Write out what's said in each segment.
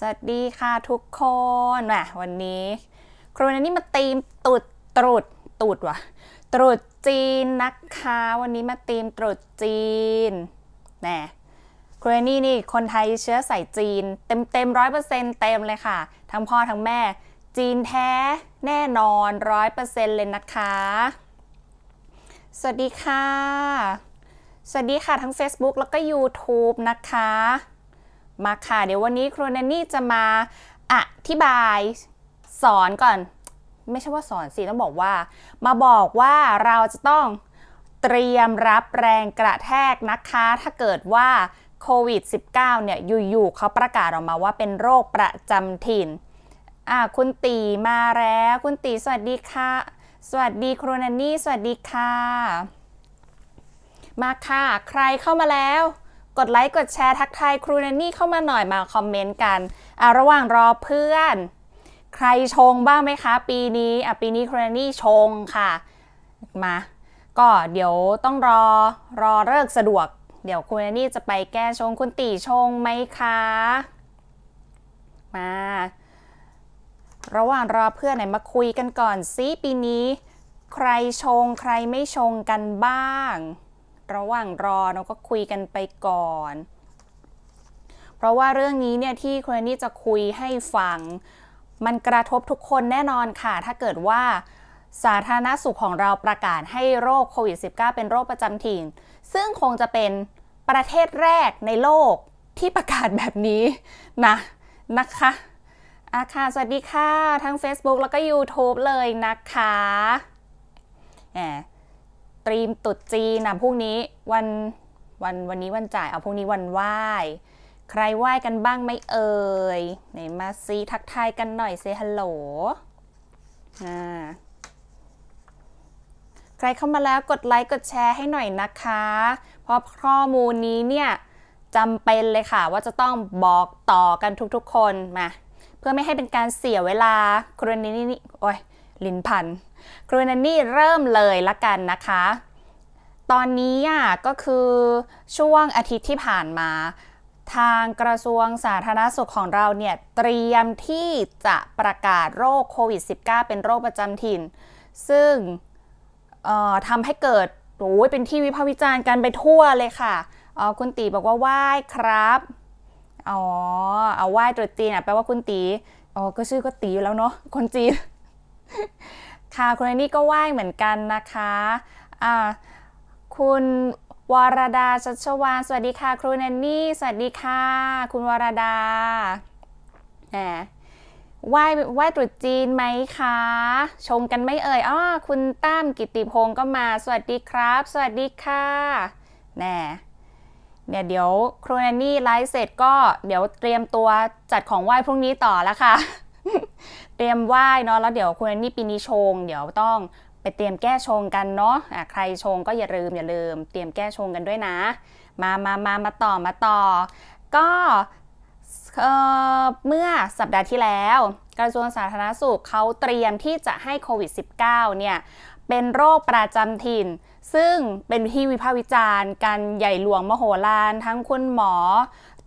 สวัสดีค่ะทุกคนแหมวันนี้ครูนันนี่มาตีมตรุดตรุดตรุดวะตรุดจีนนะคะ วันนี้มาตีมตรุดจีนแหมครูนันนี่นี่คนไทยเชื้อสายจีน เต็มเต็มร้อยเปอร์เซ็นต์เต็มเลยค่ะ ทั้งพ่อทั้งแม่ จีนแท้แน่นอนร้อยเปอร์เซ็นต์เลยนะคะ สวัสดีค่ะ สวัสดีค่ะทั้ง Facebook แล้วก็ YouTube นะคะ มาค่ะ เดี๋ยววันนี้ครูแนนนี่จะมาอธิบายสอนก่อน ไม่ใช่ว่าสอนสิ ต้องบอกว่า มาบอกว่าเราจะต้องเตรียมรับแรงกระแทกนะคะ ถ้าเกิดว่าโควิด -19 เนี่ยอยู่ๆเขาประกาศออกมาว่าเป็นโรคประจำถิ่นอ่าคุณตีมาแล้ว คุณตีสวัสดีค่ะ สวัสดีครูแนนนี่ สวัสดีค่ะ มาค่ะ ใครเข้ามาแล้ว กดไลค์กดแชร์ทักทายครูแนนนี่เข้ามาหน่อยมาคอมเมนต์กันอะระหว่างรอเพื่อน ใครชงบ้างไหมคะ ปีนี้อะปีนี้ครูแนนนี่ชงค่ะมา ก็เดี๋ยวต้องรอรอเลิกสะดวก เดี๋ยวครูแนนนี่จะไปแก้ชงคุณตีชงไหมคะมาระหว่างรอเพื่อนไหนมาคุยกันก่อนซิปีนี้ ใครชงใครไม่ชงกันบ้าง ระหว่างรอเราก็คุยกันไปก่อน เพราะว่าเรื่องนี้เนี่ยที่คุณนี่จะคุยให้ฟัง มันกระทบทุกคนแน่นอนค่ะ ถ้าเกิดว่าสาธารณสุขของเราประกาศให้โรคโควิด -19 เป็นโรคประจำถิ่น ซึ่งคงจะเป็นประเทศแรกในโลกที่ประกาศแบบนี้นะนะคะอาค่ะ สวัสดีค่ะ ทั้ง Facebook แล้วก็ YouTube เลยนะคะแหม ตรีมตุดจีนนะพรุ่งนี้วันวันวันนี้วันจ่ายเอาพรุ่งนี้วันไหว้ใครไหว้กันบ้างไม่เอ่ยไหนมาซีทักทายกันหน่อยเซฮัลโหลอ่าใครเข้ามาแล้วกดไลค์กดแชร์ให้หน่อยนะคะ เพราะข้อมูลนี้เนี่ยจำเป็นเลยค่ะว่าจะต้องบอกต่อกันทุกๆคนมา เพื่อไม่ให้เป็นการเสียเวลาครูนันนี่โอ้ยลินพัน ครูนันนี่เริ่มเลยละกันนะคะ ตอนนี้อะก็คือช่วงอาทิตย์ที่ผ่านมา ทางกระทรวงสาธารณสุขของเราเนี่ย เตรียมที่จะประกาศโรคโควิด -19 เป็นโรคประจำถิ่น ซึ่งทำให้เกิดโอ้ยเป็นที่วิพากษ์วิจารณ์กันไปทั่วเลยค่ะอ๋อคุณตีบอกว่าไหว้ครับ อ๋อ เอาไหว้ตรุษจีนอะแปลว่าคุณตี อ๋อ ก็ชื่อก็ตีอยู่แล้วเนาะ คนจีน ค่ะคุณแอนนี่ก็ไหว้เหมือนกันนะคะอ่าคุณวรดาชัชวานสวัสดีค่ะ ครูแนนนี่ สวัสดีค่ะ คุณวรดาแหมไหว้ไหว้ตรุษจีนไหมคะชมกันไม่เอ่ยอ้อคุณตั้มกิติพงศ์ก็มา สวัสดีครับ สวัสดีค่ะแน่เนี่ยเดี๋ยวครูแนนนี่ไลฟ์เสร็จก็เดี๋ยวเตรียมตัวจัดของไหว้พรุ่งนี้ต่อแล้วค่ะ เตรียมไหว้เนาะแล้วเดี๋ยวคุณนนี่ปีนี้ชง เดี๋ยวต้องไปเตรียมแก้ชงกันเนาะะใครชงก็อย่าลืมอย่าลืม เตรียมแก้ชงกันด้วยนะ มามามามาต่อมาต่อ ก็เเมื่อสัปดาห์ที่แล้ว กระทรวงสาธารณสุขเขาเตรียมที่จะให้โควิด -19 เนี่ยเป็นโรคประจำถิ่น ซึ่งเป็นที่วิพากษ์วิจารณ์กันใหญ่หลวงมโหฬารทั้งคุณหมอ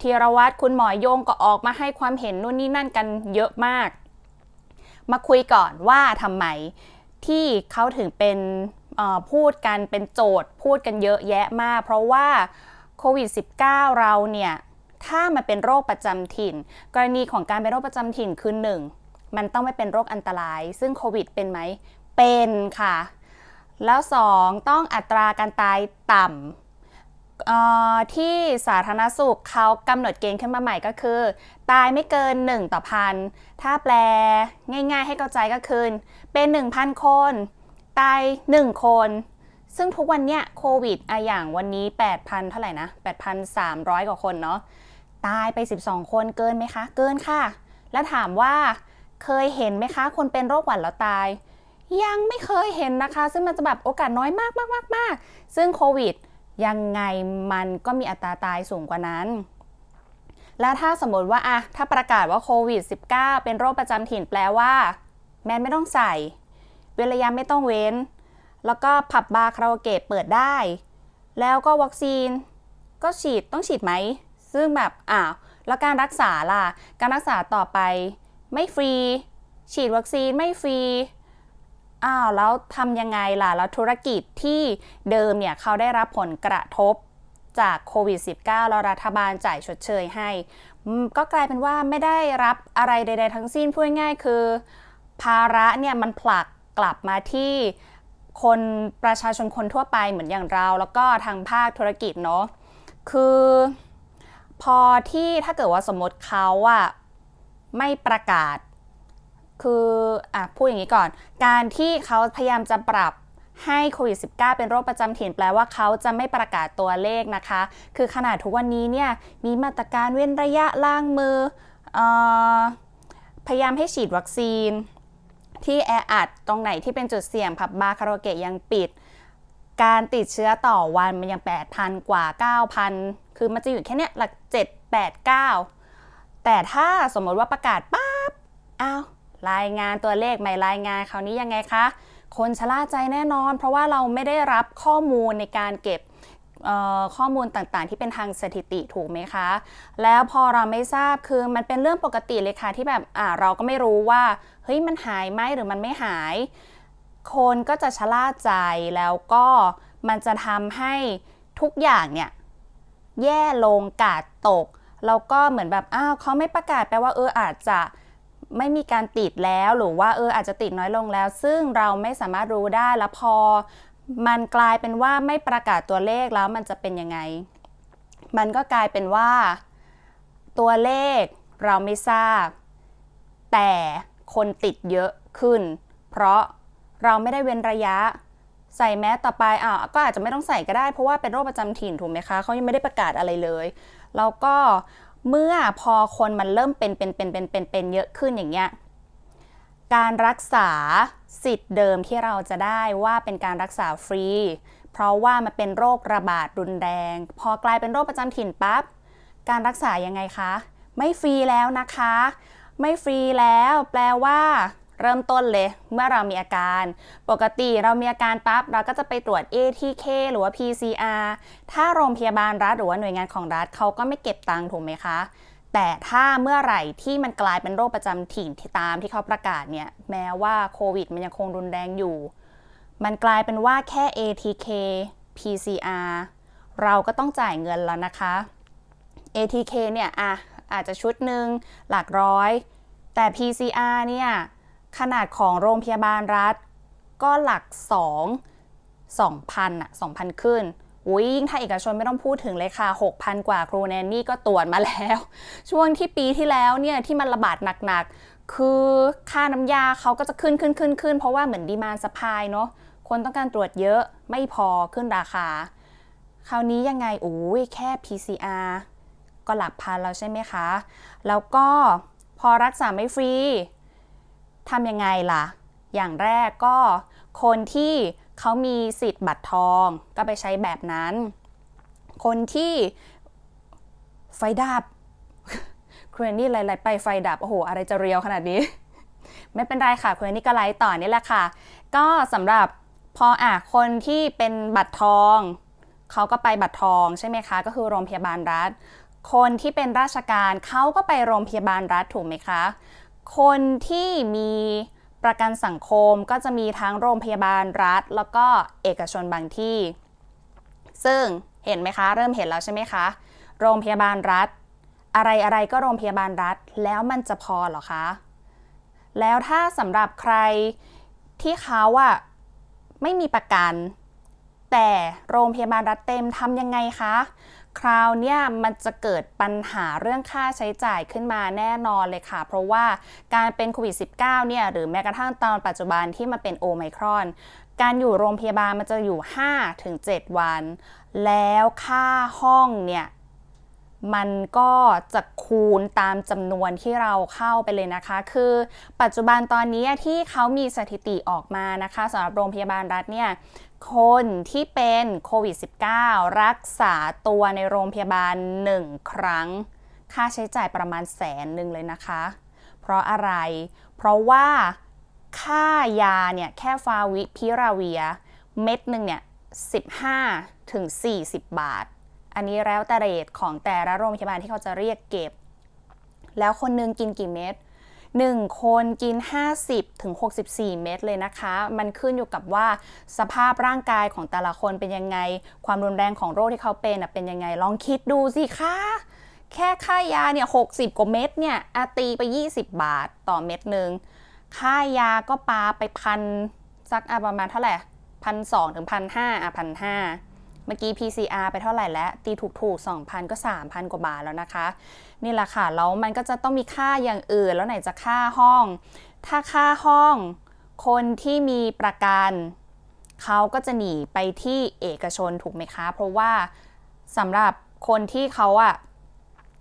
ธีรวัตรคุณหมอโยงก็ออกมาให้ความเห็นนู่นนี่นั่นกันเยอะมาก มาคุยก่อนว่าทำไมที่เขาถึงเป็นพูดกันเป็นโจทย์พูดกันเยอะแยะมาก เพราะว่าโควิด -19 เราเนี่ย ถ้ามันเป็นโรคประจำถิ่น กรณีของการเป็นโรคประจำถิ่นคือหนึ่งมันต้องไม่เป็นโรคอันตราย ซึ่งโควิดเป็นไหม เป็นค่ะ แล้วสองต้องอัตราการตายต่ำ ที่สาธารณสุขเขากำหนดเกณฑ์ขึ้นมาใหม่ก็คือ ตายไม่เกิน 1 ต่อพัน ถ้าแปลง่ายๆให้เข้าใจก็คือ เป็น 1,000 คน ตาย 1 คน ซึ่งทุกวันเนี้ยโควิดอะอย่างวันนี้ 8,000 เท่าไหร่นะ 8,300 กว่าคนเนาะ ตายไป 12 คนเกินไหมคะ เกินค่ะ แล้วถามว่าเคยเห็นไหมคะ คนเป็นโรคหวัดแล้วตาย ยังไม่เคยเห็นนะคะ ซึ่งมันจะแบบโอกาสน้อยมากมากมากมากซึ่งโควิด ยังไงมันก็มีอัตราตายสูงกว่านั้น แล้วถ้าสมมติว่าอะถ้าประกาศว่าโควิด -19 เป็นโรคประจำถิ่นแปลว่า แมนไม่ต้องใส่ เว้นระยะไม่ต้องเว้น แล้วก็ผับบาร์คาราโอเกะเปิดได้ แล้วก็วัคซีน ก็ฉีดต้องฉีดไหม ซึ่งแบบอ้าวแล้วการรักษาล่ะ การรักษาต่อไป ไม่ฟรี ฉีดวัคซีนไม่ฟรี อ้าวแล้วทำยังไงล่ะ แล้วธุรกิจที่เดิมเนี่ยเขาได้รับผลกระทบจากโควิด -19 แล้วรัฐบาลจ่ายชดเชยให้ ก็กลายเป็นว่าไม่ได้รับอะไรใด ๆ ทั้งสิ้นพูดง่ายๆคือ ภาระเนี่ยมันผลักกลับมาที่คนประชาชนคนทั่วไปเหมือนอย่างเรา แล้วก็ทางภาคธุรกิจเนาะคือพอที่ถ้าเกิดว่าสมมติเขาอะไม่ประกาศ คืออะพูดอย่างนี้ก่อน การที่เขาพยายามจะปรับให้โควิด -19 เป็นโรคประจำถิ่นแปลว่าเขาจะไม่ประกาศตัวเลขนะคะ คือขนาดทุกวันนี้เนี่ยมีมาตรการเว้นระยะล้างมือออพยายามให้ฉีดวัคซีน ที่แออัดตรงไหนที่เป็นจุดเสี่ยงผับบาร์คาราโอเกะยังปิด การติดเชื้อต่อวันมันยัง 8,000 กว่า 9,000 คือมันจะอยู่แค่เนี้ยหลัก 7 8 9 แต่ถ้าสมมติว่าประกาศปั๊บอ้าว รายงานตัวเลขไม่รายงานคราวนี้ยังไงคะ คนชะล่าใจแน่นอน เพราะว่าเราไม่ได้รับข้อมูลในการเก็บข้อมูลต่างๆ ที่เป็นทางสถิติถูกไหมคะ แล้วพอเราไม่ทราบคือมันเป็นเรื่องปกติเลยค่ะที่แบบเราก็ไม่รู้ว่าเฮ้ยมันหายไหมหรือมันไม่หาย คนก็จะชะล่าใจแล้วก็มันจะทำให้ทุกอย่างเนี่ยแย่ลงกาดตกแล้วก็เหมือนแบบอ้าวเขาไม่ประกาศแปลว่าเอออาจจะ ไม่มีการติดแล้วหรือว่าเอออาจจะติดน้อยลงแล้ว ซึ่งเราไม่สามารถรู้ได้แล้วพอ มันกลายเป็นว่าไม่ประกาศตัวเลขแล้วมันจะเป็นยังไง มันก็กลายเป็นว่า ตัวเลขเราไม่ทราบ แต่คนติดเยอะขึ้น เพราะเราไม่ได้เว้นระยะใส่แมสต่อไปอะก็อาจจะไม่ต้องใส่ก็ได้เพราะว่าเป็นโรคประจำถิ่นถูกไหมคะเขายังไม่ได้ประกาศอะไรเลย แล้วก็ เมื่อพอคนมันเริ่มเป็นเป็นเป็นเป็นเป็นเป็นเยอะขึ้นอย่างเงี้ยการรักษาสิทธิ์เดิมที่เราจะได้ว่าเป็นการรักษาฟรี เพราะว่ามันเป็นโรคระบาดรุนแรง พอกลายเป็นโรคประจำถิ่นปั๊บการรักษายังไงคะ ไม่ฟรีแล้วนะคะ ไม่ฟรีแล้ว แปลว่า เริ่มต้นเลยเมื่อเรามีอาการ ปกติเรามีอาการปั๊บเราก็จะไปตรวจ ATK หรือว่า PCR ถ้าโรงพยาบาลรัฐหรือว่าหน่วยงานของรัฐเขาก็ไม่เก็บตังค์ถูกไหมคะ แต่ถ้าเมื่อไหร่ที่มันกลายเป็นโรคประจำถิ่นที่ตามที่เขาประกาศเนี่ยแม้ว่าโควิดมันยังคงรุนแรงอยู่ มันกลายเป็นว่าแค่ ATK PCR เราก็ต้องจ่ายเงินแล้วนะคะ ATK เนี่ยอะอาจจะชุดหนึ่งหลักร้อย แต่ PCR เนี่ย ขนาดของโรงพยาบาลรัฐ ก็หลัก 2 2,000อะ2,000 ขึ้นอุ้ยยิ่งถ้าเอกชนไม่ต้องพูดถึงเลยค่ะ 6,000 กว่าครูแนนนี่ก็ตรวจมาแล้ว ช่วงที่ปีที่แล้วเนี่ยที่มันระบาดหนักๆ คือค่าน้ำยาเขาก็จะขึ้นขึ้นขึ้นขึ้นเพราะว่าเหมือนดีมานสปายเนาะ คนต้องการตรวจเยอะไม่พอขึ้นราคา คราวนี้ยังไงโอ้ยแค่ PCR ก็หลักพันแล้วใช่ไหมคะ แล้วก็พอรักษาไม่ฟรี ทำยังไงล่ะ อย่างแรกก็คนที่เขามีสิทธิ์บัตรทองก็ไปใช้แบบนั้น คนที่ไฟดับครูแอนนี่ไล่ไปไฟดับ โอ้โห อะไรจะเรียวขนาดนี้ ไม่เป็นไรค่ะครูแอนนี่ก็ไลฟ์ต่อนี่แหละค่ะ ก็สำหรับพออะคนที่เป็นบัตรทองเขาก็ไปบัตรทองใช่ไหมคะ ก็คือโรงพยาบาลรัฐ คนที่เป็นราชการเขาก็ไปโรงพยาบาลรัฐถูกไหมคะ คนที่มีประกันสังคมก็จะมีทั้งโรงพยาบาลรัฐ แล้วก็เอกชนบางที่ ซึ่งเห็นไหมคะ เริ่มเห็นแล้วใช่ไหมคะ โรงพยาบาลรัฐ อะไรอะไรก็โรงพยาบาลรัฐ แล้วมันจะพอหรอคะ แล้วถ้าสำหรับใครที่เขาอะไม่มีประกัน แต่โรงพยาบาลรัฐเต็มทำยังไงคะ คราวเนี้ยมันจะเกิดปัญหาเรื่องค่าใช้จ่ายขึ้นมาแน่นอนเลยค่ะ เพราะว่าการเป็นโควิด -19 เนี่ยหรือแม้กระทั่งตอนปัจจุบันที่มาเป็นโอไมครอน การอยู่โรงพยาบาลมันจะอยู่ 5-7 วัน แล้วค่าห้องเนี่ยมันก็จะคูณตามจำนวนที่เราเข้าไปเลยนะคะ คือปัจจุบันตอนนี้ที่เขามีสถิติออกมานะคะสำหรับโรงพยาบาลรัฐเนี่ย คนที่เป็นโควิด -19 รักษาตัวในโรงพยาบาล 1 ครั้ง ค่าใช้จ่ายประมาณแสนหนึ่งเลยนะคะ เพราะอะไร เพราะว่าค่ายาเนี่ยแค่ฟาวิพิราเวีย เม็ดหนึ่งเนี่ย 15 ถึง 40 บาท อันนี้แล้วแต่เรทของแต่ละโรงพยาบาลที่เขาจะเรียกเก็บ แล้วคนนึงกินกี่เม็ด 1 คนกิน 50ถึง64 เม็ดเลยนะคะ มันขึ้นอยู่กับว่าสภาพร่างกายของแต่ละคนเป็นยังไง ความรุนแรงของโรคที่เขาเป็นเป็นยังไง ลองคิดดูสิคะแค่ค่ายาเนี่ย60กว่าเม็ดเนี่ยอาตีไป 20 บาทต่อเม็ดหนึ่งค่ายาก็ปาไปพันสักประมาณเท่าไหร่พันสองถึงพันห้าอะพันห้า มื่อกี้ PCR ไปเท่าไหร่แล้ว ตีถูกๆ 2,000 ก็ 3,000 กว่าบาทแล้วนะคะ นี่แหละค่ะ แล้วมันก็จะต้องมีค่าอย่างอื่น แล้วไหนจะค่าห้อง ถ้าค่าห้องคนที่มีประกันเขาก็จะหนีไปที่เอกชนถูกไหมคะ เพราะว่าสำหรับคนที่เขาอะ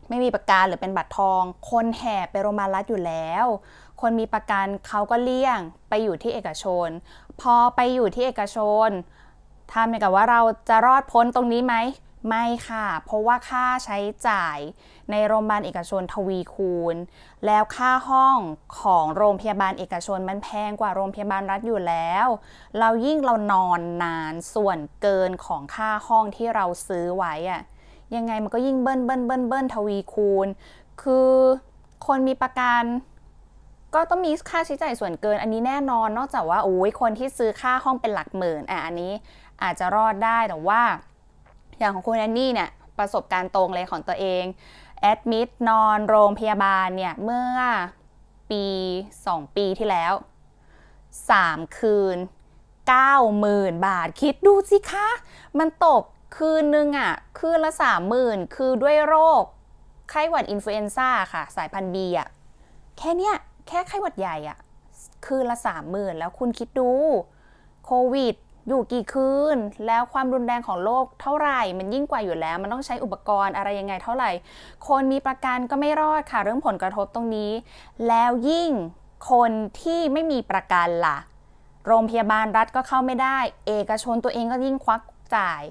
ไม่มีประกันหรือเป็นบัตรทอง คนแห่ไปโรงพยาบาลรัฐอยู่แล้ว คนมีประกันเขาก็เลี่ยงไปอยู่ที่เอกชน พอไปอยู่ที่เอกชน ทำอย่างกับว่าเราจะรอดพ้นตรงนี้ไหมไม่ค่ะ เพราะว่าค่าใช้จ่ายในโรงพยาบาลเอกชนทวีคูณ แล้วค่าห้องของโรงพยาบาลเอกชนมันแพงกว่าโรงพยาบาลรัฐอยู่แล้ว เรายิ่งเรานอนนานส่วนเกินของค่าห้องที่เราซื้อไว้อะยังไงมันก็ยิ่งเบิ้ลเบิ้ลเบิ้ลเบิ้ลทวีคูณ คือคนมีประกัน ก็ต้องมีค่าใช้จ่ายส่วนเกิน อันนี้แน่นอนนอกจากว่าโอ้ยคนที่ซื้อค่าห้องเป็นหลักหมื่นอะอันนี้อาจจะรอดได้แต่ว่า อย่างของคุณแอนนี่เนี่ยประสบการณ์ตรงเลยของตัวเองแอดมิดนอนโรงพยาบาลเนี่ยเมื่อปี 2 ปีที่แล้ว 3 คืน 90,000 บาทคิดดูสิคะ มันตกคืนนึงอะ่ะ คืนละ 30,000 คือด้วยโรค ไข้หวัดอินฟลูเอนซ่าค่ะ สายพันธุ์บีอะ แค่เนี้ย แค่ไข้หวัดใหญ่อะ่ะคืนละ30,000แล้วคุณคิดดูโควิดอยู่กี่คืน แล้วความรุนแรงของโรคเท่าไหร่ มันยิ่งกว่าอยู่แล้ว มันต้องใช้อุปกรณ์อะไรยังไงเท่าไหร่ คนมีประกันก็ไม่รอดค่ะ เรื่องผลกระทบตรงนี้ แล้วยิ่งคนที่ไม่มีประกันล่ะ โรงพยาบาลรัฐก็เข้าไม่ได้ เอกชนตัวเองก็ยิ่งควักจ่าย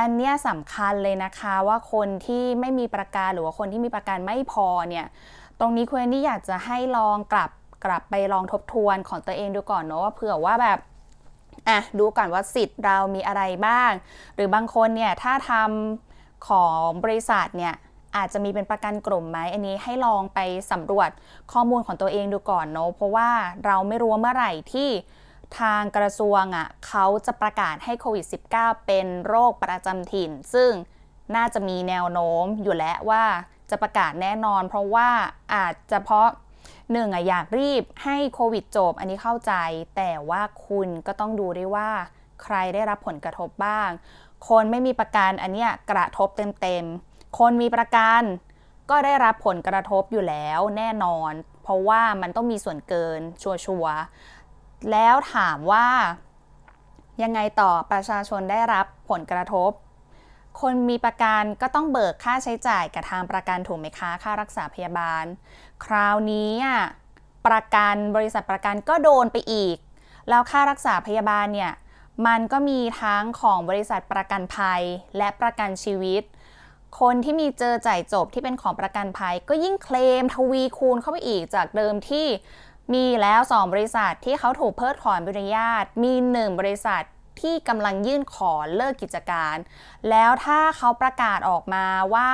อันเนี้ยสำคัญเลยนะคะว่าคนที่ไม่มีประกันหรือว่าคนที่มีประกันไม่พอเนี่ย ตรงนี้คุณแอนนี่อยากจะให้ลองกลับกลับไปลองทบทวนของตัวเองดูก่อนเนาะว่าเผื่อว่าแบบอะดูก่อนว่าสิทธิ์เรามีอะไรบ้าง หรือบางคนเนี่ยถ้าทำของบริษัทเนี่ยอาจจะมีเป็นประกันกลุ่มไหมอันนี้ให้ลองไปสำรวจข้อมูลของตัวเองดูก่อนเนาะเพราะว่าเราไม่รู้ว่าเมื่อไหร่ที่ทางกระทรวงอะเขาจะประกาศให้โควิด -19 เป็นโรคประจำถิ่น ซึ่งน่าจะมีแนวโน้มอยู่แล้วว่า จะประกาศแน่นอน เพราะว่าอาจจะเพราะหนึ่งอะอยากรีบให้โควิดจบ อันนี้เข้าใจ แต่ว่าคุณก็ต้องดูด้วยว่าใครได้รับผลกระทบบ้าง คนไม่มีประกันอันเนี้ยกระทบเต็มๆ คนมีประกันก็ได้รับผลกระทบอยู่แล้วแน่นอน เพราะว่ามันต้องมีส่วนเกินชัวร์ๆแล้วถามว่ายังไงต่อประชาชนได้รับผลกระทบ คนมีประกันก็ต้องเบิกค่าใช้จ่ายกับทางประกันถูกไหมคะค่ารักษาพยาบาล คราวนี้อะประกันบริษัทประกันก็โดนไปอีก แล้วค่ารักษาพยาบาลเนี่ยมันก็มีทั้งของบริษัทประกันภัยและประกันชีวิต คนที่มีเจอจ่ายจบที่เป็นของประกันภัย ก็ยิ่งเคลมทวีคูณเข้าไปอีกจากเดิมที่มีแล้ว 2 บริษัทที่เขาถูกเพิกถอนใบอนุญาต มี 1 บริษัท ที่กำลังยื่นขอเลิกกิจการ แล้วถ้าเขาประกาศออกมาว่า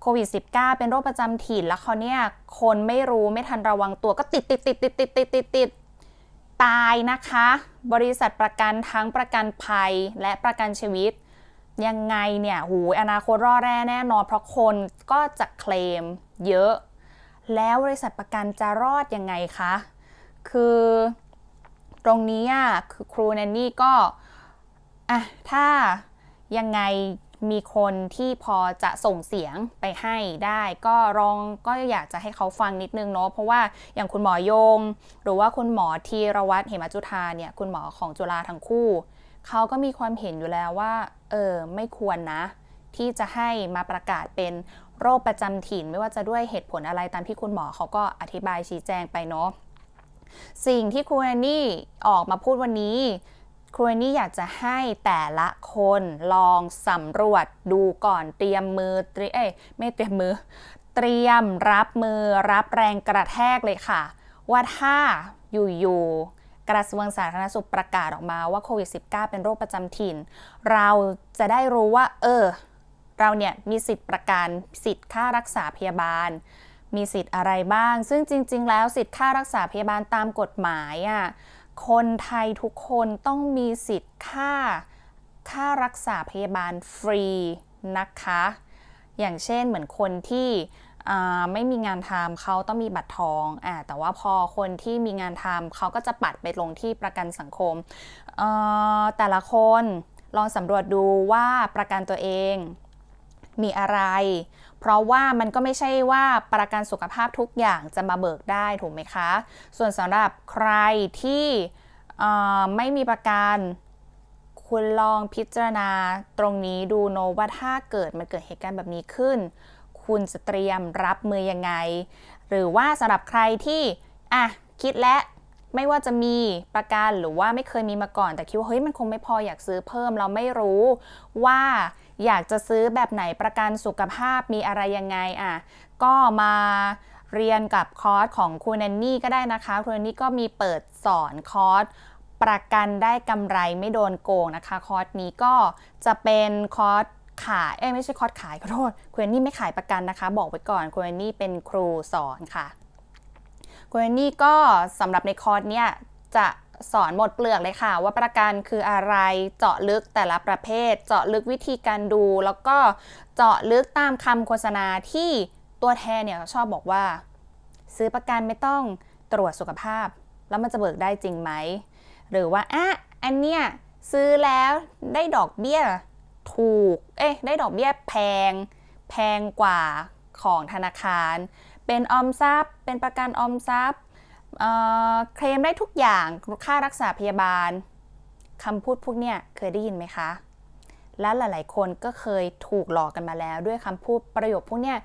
โควิด -19 เป็นโรคประจำถิ่นแล้วเขาเนี่ยคนไม่รู้ไม่ทันระวังตัวก็ติดติดติดติดติดติดติดติดตายนะคะ บริษัทประกันทั้งประกันภัยและประกันชีวิต ยังไงเนี่ยหูอนาคตรอดแร่แน่นอน เพราะคนก็จะเคลมเยอะ แล้วบริษัทประกันจะรอดยังไงคะ คือตรงนี้อะคือครูแนนนี่ก็ อะถ้ายังไงมีคนที่พอจะส่งเสียงไปให้ได้ ก็ลองก็อยากจะให้เขาฟังนิดนึงเนาะเพราะว่าอย่างคุณหมอยง หรือว่าคุณหมอธีรวัตรเหมจุธาเนี่ยคุณหมอของจุฬาทั้งคู่เขาก็มีความเห็นอยู่แล้วว่าเออไม่ควรนะ ที่จะให้มาประกาศเป็นโรคประจำถิ่น ไม่ว่าจะด้วยเหตุผลอะไรตามที่คุณหมอเขาก็อธิบายชี้แจงไปเนาะสิ่งที่ครูแอนนี่ออกมาพูดวันนี้ ครูแอนี่อยากจะให้แต่ละคนลองสำรวจดูก่อนเตรียมมือเตรียเอ้ยไม่เตรียมมือ เตรียมรับมือรับแรงกระแทกเลยค่ะ ว่าถ้าอยู่ๆกระทรวงสาธารณสุขประกาศออกมาว่าโควิด -19 เป็นโรคประจำถิ่น เราจะได้รู้ว่า เออ เราเนี่ยมีสิทธิ์ประกันสิทธิ์ค่ารักษาพยาบาล มีสิทธิ์อะไรบ้าง ซึ่งจริง ๆ แล้วสิทธิ์ค่ารักษาพยาบาลตามกฎหมายอะ คนไทยทุกคนต้องมีสิทธิ์ค่า ค่ารักษาพยาบาลฟรีนะคะ อย่างเช่นเหมือนคนที่ไม่มีงานทำเขาต้องมีบัตรทองอแต่ว่าพอคนที่มีงานทำเขาก็จะปัดไปลงที่ประกันสังคม แต่ละคนลองสำรวจดูว่าประกันตัวเองมีอะไร เพราะว่ามันก็ไม่ใช่ว่าประกันสุขภาพทุกอย่างจะมาเบิกได้ถูกไหมคะ ส่วนสำหรับใครที่ไม่มีประกันคุณลองพิจารณาตรงนี้ดูโนว่าถ้าเกิดมันเกิดเหตุการณ์แบบนี้ขึ้น คุณจะเตรียมรับมือยังไง หรือว่าสำหรับใครที่อะคิดและไม่ว่าจะมีประกันหรือว่าไม่เคยมีมาก่อนแต่คิดว่าเฮ้ยมันคงไม่พออยากซื้อเพิ่มเราไม่รู้ว่า อยากจะซื้อแบบไหนประกันสุขภาพมีอะไรยังไงอะก็มาเรียนกับคอร์สของคุณแอนนี่ก็ได้นะคะคุณแอนนี่ก็มีเปิดสอนคอร์สประกันได้กำไรไม่โดนโกงนะคะ คอร์สนี้ก็จะเป็นคอร์สขายเอ้ไม่ใช่คอร์สขายขอโทษคุณแอนนี่ไม่ขายประกันนะคะ บอกไว้ก่อนคุณแอนนี่เป็นครูสอนค่ะคุณแอนนี่ก็สำหรับในคอร์สเนี้ยจะ สอนหมดเปลือกเลยค่ะ ว่าประกันคืออะไรเจาะลึกแต่ละประเภท เจาะลึกวิธีการดู แล้วก็เจาะลึกตามคำโฆษณาที่ตัวแทนเนี่ยชอบบอกว่า ซื้อประกันไม่ต้องตรวจสุขภาพ แล้วมันจะเบิกได้จริงไหม หรือว่าอะอันเนี้ยซื้อแล้วได้ดอกเบี้ยถูก เอ๊ะได้ดอกเบี้ยแพง แพงกว่าของธนาคาร เป็นออมทรัพย์ เป็นประกันออมทรัพย์ เคลมได้ทุกอย่างค่ารักษาพยาบาลคำพูดพวกเนี้ยเคยได้ยินไหมคะ และหลาย ๆ คนก็เคยถูกหลอกกันมาแล้ว ด้วยคำพูดประโยคพวกเนี้ย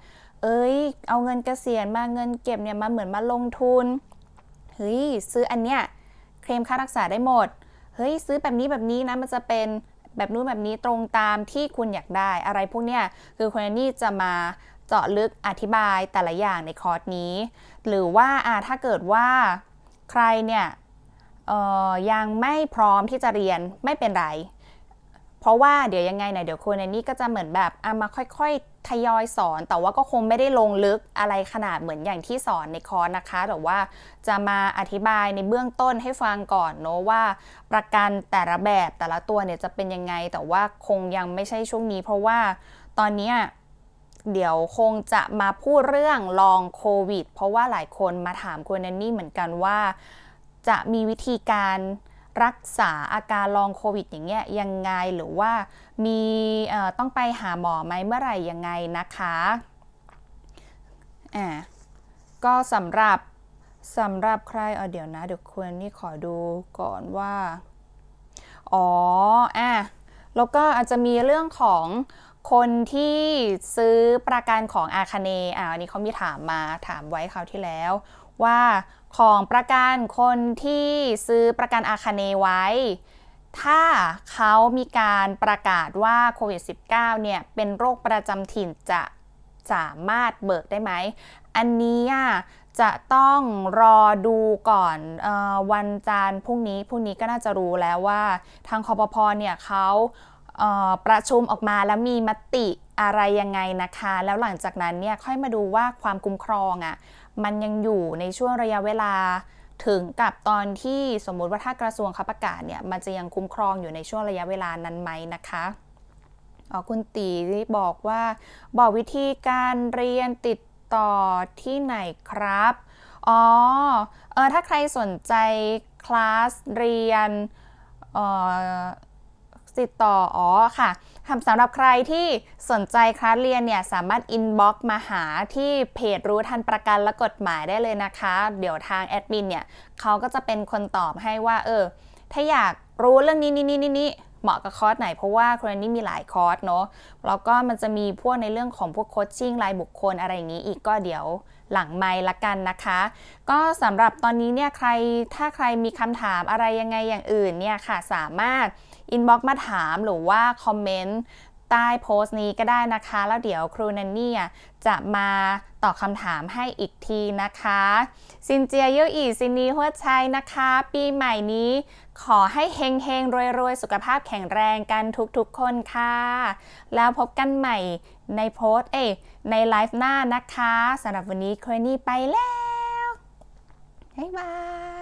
เอ้ย เอาเงินเกษียณมาเงินเก็บเนี่ยมาเหมือนมาลงทุน เฮ้ย ซื้ออันเนี้ยเคลมค่ารักษาได้หมด เฮ้ย ซื้อแบบนี้แบบนี้นะมันจะเป็นแบบนู้นแบบนี้ตรงตามที่คุณอยากได้ อะไรพวกเนี้ยคือคุณแอนนี่จะมา เจาะลึกอธิบายแต่ละอย่างในคอร์สนี้ หรือว่าถ้าเกิดว่าใครเนี่ยยังไม่พร้อมที่จะเรียนไม่เป็นไร เพราะว่าเดี๋ยวยังไงเนี่ยเดี๋ยวคุณแอนนี่ก็จะเหมือนแบบเอามาค่อยๆทยอยสอน แต่ว่าก็คงไม่ได้ลงลึกอะไรขนาดเหมือนอย่างที่สอนในคอร์สนะคะ แต่ว่าจะมาอธิบายในเบื้องต้นให้ฟังก่อนเนอะว่า ประกันแต่ละแบบแต่ละตัวเนี่ยจะเป็นยังไง แต่ว่าคงยังไม่ใช่ช่วงนี้ เพราะว่าตอนเนี้ย เดี๋ยวคงจะมาพูดเรื่องลองโควิด เพราะว่าหลายคนมาถามคุณแอนนี่เหมือนกันว่า จะมีวิธีการรักษาอาการลองโควิดอย่างเงี้ยยังไงหรือว่ามีต้องไปหาหมอไหมเมื่อไหร่ยังไงนะคะอ่าก็สำหรับสำหรับใครเออเดี๋ยวนะ เดี๋ยวควรนี่ขอดูก่อนว่า อ๋ออะแล้วก็อาจจะมีเรื่องของ คนที่ซื้อประกันของอาคาเนอ่าอันนี้เขามีถามมาถามไว้คราวที่แล้ว ว่าของประกันคนที่ซื้อประกันอาคาเนไว้ ถ้าเขามีการประกาศว่าโควิด -19 เนี่ยเป็นโรคประจำถิ่นจะสามารถเบิกได้ไหม อันนี้จะต้องรอดูก่อนออวันจันทร์พรุ่งนี้พรุ่งนี้ก็น่าจะรู้แล้วว่า ทางคอปพเนี่ยเขา ประชุมออกมาแล้วมีมติอะไรยังไงนะคะ แล้วหลังจากนั้นเนี่ยค่อยมาดูว่าความคุ้มครองอะมันยังอยู่ในช่วงระยะเวลาถึงกับตอนที่สมมุติว่าถ้ากระทรวงเขาประกาศเนี่ยมันจะยังคุ้มครองอยู่ในช่วงระยะเวลานั้นไหมนะคะอ๋อคุณตีบอกว่า บอกวิธีการเรียนติดต่อที่ไหนครับอ๋อเออถ้าใครสนใจคลาสเรียนเออ ติดต่อ อ๋อค่ะสำหรับใครที่สนใจคลาสเรียนเนี่ย สามารถอินบ็อกมาหาที่เพจรู้ทันประกันและกฎหมายได้เลยนะคะ เดี๋ยวทางแอดมินเนี่ยเขาก็จะเป็นคนตอบให้ว่า เออ ถ้าอยากรู้เรื่องนี้นี่นี่นี่นี่เหมาะกับคอร์สไหน เพราะว่าครูนี่มีหลายคอร์สเนาะแล้วก็มันจะมีพวกในเรื่องของพวกโคชชิ่งรายบุคคลอะไรอย่างนี้อีกก็เดี๋ยว หลังไมล์ละกันนะคะ ก็สำหรับตอนนี้เนี่ยใครถ้าใครมีคำถามอะไรยังไงอย่างอื่นเนี่ยค่ะสามารถอินบ็อกมาถามหรือว่าคอมเมนต์ ใต้โพสต์นี้ก็ได้นะคะ แล้วเดี๋ยวครูนันนี่จะมาตอบคำถามให้อีกทีนะคะซินเจียเยี่ยวอีซินนีหัวใจนะคะ ปีใหม่นี้ขอให้เฮงเฮงรวยรวยสุขภาพแข็งแรงกันทุกๆคนค่ะ แล้วพบกันใหม่ในโพสต์เอ้ในไลฟ์หน้านะคะสำหรับวันนี้ครูนี่ไปแล้วไชยบาย